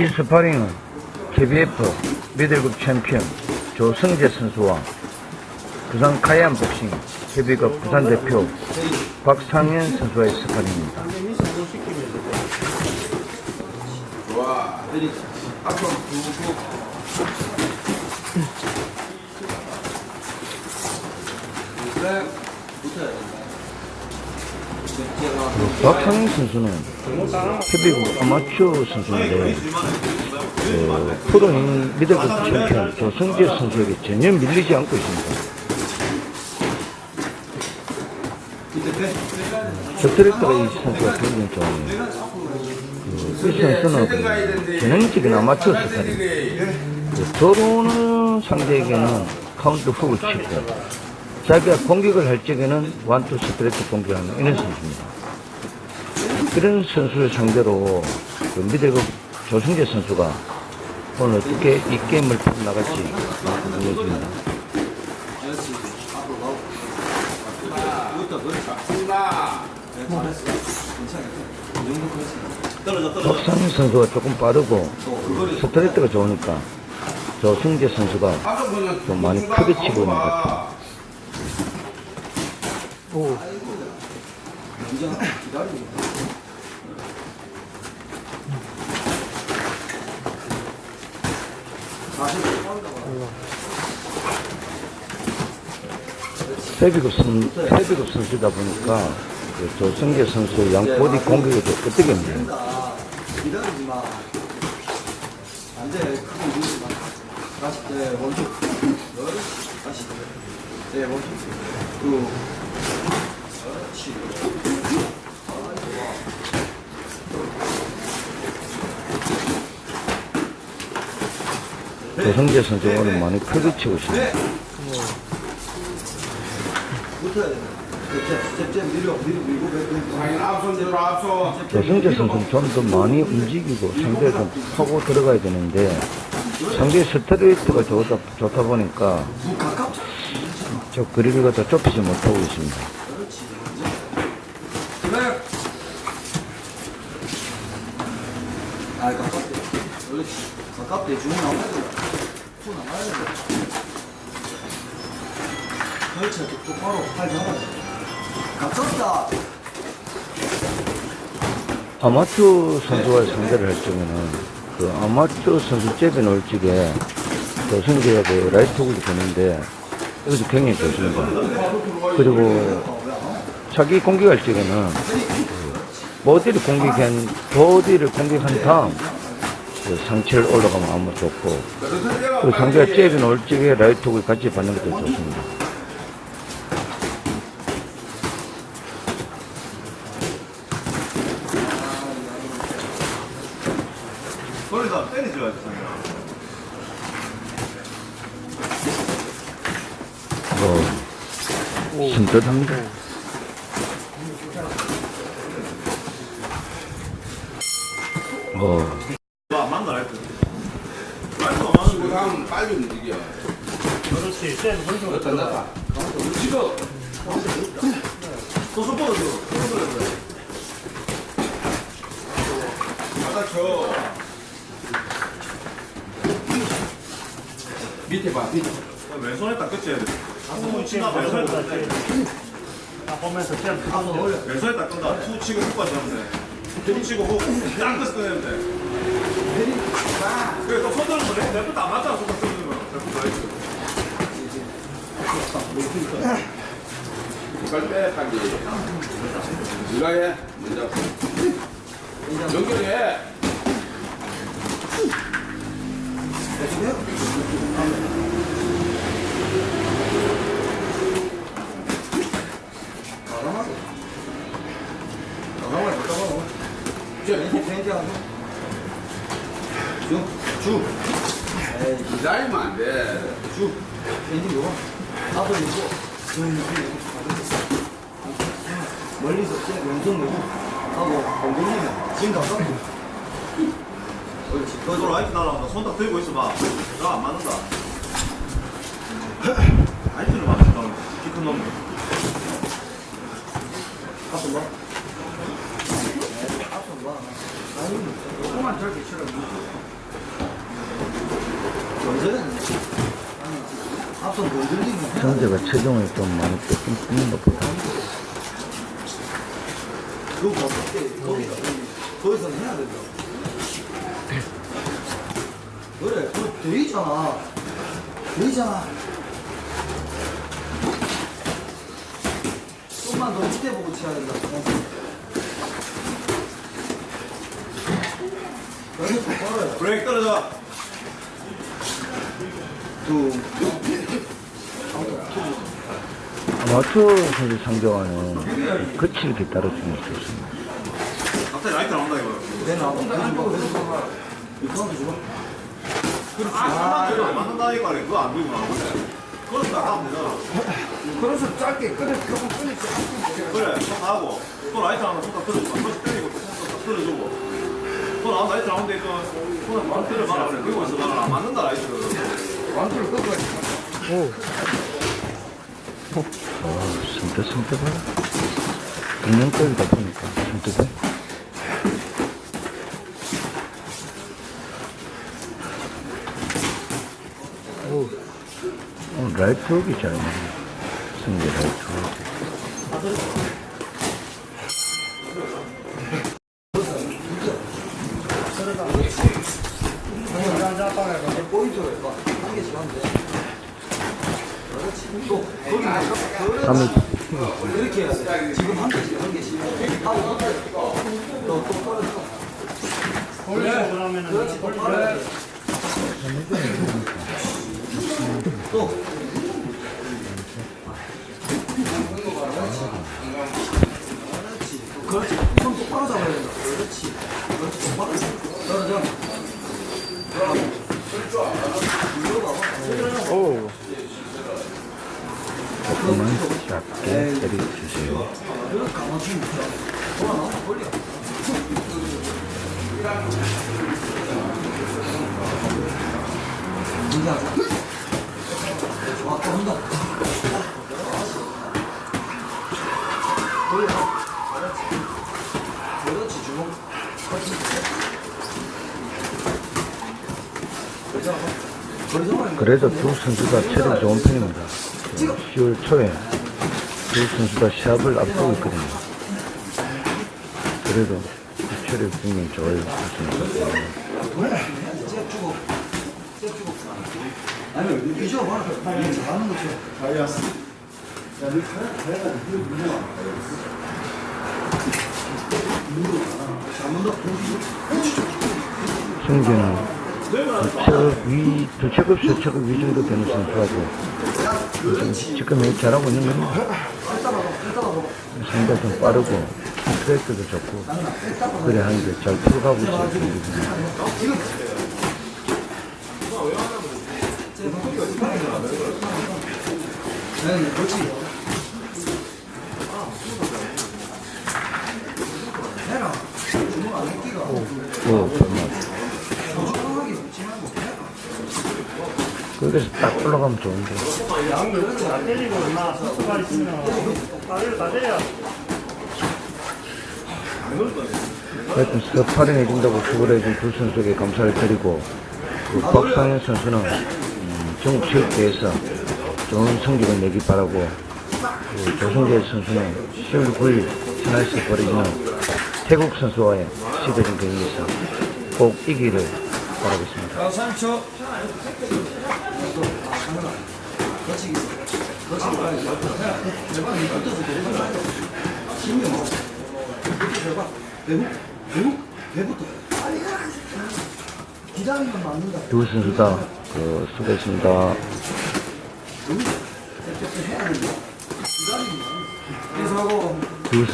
이 스파링은 KBF 미들급 챔피언 조승재 선수와 부산 카이안 복싱 KB급 부산 대표 박상현 선수의 스파링입니다. 그 박상현 선수는 KB급 아마추어 선수인데 그 프로인 미들급 챔피언 조승재 선수에게 전혀 밀리지 않고 있습니다. 스트레이트가 이 선수가 굉장히 좋아요. 그, 이 선수는 그 전형적인 아마추어 스타일. 그 들어오는 상대에게는 카운트 훅을 치고 자기가 공격을 할 적에는 완투 스트레이트 공격하는 이런 선수입니다. 그런 선수를 상대로 그 미들급 조승재 선수가 오늘 어떻게 이 게임을 풀어나갈지 궁금해집니다. 박상희 선수가 조금 빠르고 스트레이트가 좋으니까 조승재 선수가 좀 많이 크게 치고 있는 것 같아요. 헤비급 선, 헤비급 선수다 보니까 그 조승재 선수 양 보디 공격이 좀 끄떡입니다. 기다리지 마. 안 돼. 크게 누르지 마. 다시, 네, 멈춰. 열, 다시. 네, 멈춰. 그, 그렇지. 조승재 선수 오늘 많이 크게 치고 있습니다. 붙어야 돼. 그렇지. 잽 밀고, 밀고. 장인 앞손 들어 앞손 조승재 선수는 좀 더 많이 움직이고 상대를 좀 파고 들어가야 되는데 상대 스트레이트가 좋다, 좋다 보니까 저 그리기가 더 좁히지 못하고 있습니다. 아. 그렇지. 가깝대. 중 나와야 돼. 후 나와야 돼. 그렇지. 똑바로 팔 잡아. 가깝다. 아마추어 선수와 상대를 할 적에는 그 아마추어 선수 잽에 넣을 적에 조승재가 그 라이트 훅을 주는데 이것도 굉장히 좋습니다. 그리고 자기 공격할 적에는 그 보디를 공격한 보디를 공격한 다음 그 상체를 올라가면 아무 좋고 그리고 상대가 잽에 넣을 적에 라이트 훅을 같이 받는 것도 좋습니다. 때리줘야지. 뭐안만 나돼 다시. 다 보면서 쌤, 한번 올려. 왼손에 딱 끈다 투 치고 훅까지 하면 돼투 치고 훅딱 끝을 꺼내면 돼 거 내것도 안 맞잖아 손 들는 거 내것도 라이트 이걸. 네가 해. 먼저. 연결해. 가감하게. 가감을 못 가고. 저 밑에 페인트 하고. 쭉, 쭉. 에이, 기다리면 안 돼. 쭉. 페인트 쭉. 멀리서 쟤 왼손 놓고 하고 엉덩이면 지금 가깝고. 그렇지. 너 라이트 날라온다 손딱 들고 있어봐 나안 맞는다 라이트를 맞는다 키큰 놈 앞선 봐. 앞선 봐. 아니, 요거만 저렇게 치라. 예전에는 앞선 건들리면 성재가 체중을 좀 많이 뺏긴 뿐인 것보다 그거 어떻게 거기서 해야 된다. 그래, 그거. 돼 있잖아. 좀만 더 밑에 보고 쳐야 된다. 브레이크 떨어져. 두, 아마추어 선수 상대와는 거칠 게 따라주는 게 좋습니다. 갑자기 라이트 나온다 이거. 내 해주고 해주고. 이거 주고. 아, 그래. 맞는다니까 그래. 그거 안 들고 나오네. 그래서 나 하면 되잖아. 그래서 짧게 끓여 조금 끓이지 그래. 그거 하고 또 라이트 하나 손딱 들어주고 한 번씩 때리고 손딱 들어주고. 또 나온 라이트 이거 손을 막 들어 봐라 그래. 그리고 있어 나는 안 맞는다 라이트. 완투를 꺾어 야 어, 승대 봐라. 동명적이다 보니까 봐. 오, 어, 라이트 훅이 잘 나네. 승대 라이트 훅. 포인트로 해봐. 한 개씩 하면 돼. 그렇지. 또, 거기 그렇지. 다음에 이렇게 해야 돼. 지금 한 개씩, 한 개씩. 하고, 또, 또 떨어져. 올리고 그러면은 그렇지, 또 떨어져. 또. 그렇지. 그렇지. 손 똑바로 잡아야 된다. 그렇지. 그렇지. 똑바로. 떨어져. 조금만. 그렇지. 그렇죠. 그렇죠. 그래도 두 선수가 체력이 좋은 편입니다. 10월 초에 두 선수가 시합을 앞두고 있거든요. 그래도 체력이 굉장히 좋아요. 아니, 봐라. 이거 잘하는 거죠. 잘못 승재는 두체급 위, 두체급, 세체급 위 정도 되는 선수하고 지금 지금 잘하고 있는 겁니다. 상대가 좀 빠르고 트랙도 좋고 그래 하는 게잘 풀어가고 있어요. 네, 그렇지. 해라. 주먹 안 했기가. 오, 정말. 조종하기 좋지 말고 해라. 거기서 딱 올라가면 좋은데. 하여튼 스파링 해준다고 수고를 해준 두 선수에게 감사를 드리고 그 박상현 선수는 음, 전국 체육대회에서 좋은 성적을 내기 바라고 그 조성재 선수는 10월 9일 천안에서 벌어지는 태국 선수와의 시대전 경기에서 꼭 이기를 바라겠습니다. 아, 3초. 그렇지. 그렇지. 해라. 제발 이 붙어서 내려가. 힘이 뭐. 이렇게 해봐. 배후. 배후. 배부터. 빨리 가라. 기다리면 맞는다. 두 선수 다 그, 수고했습니다. 된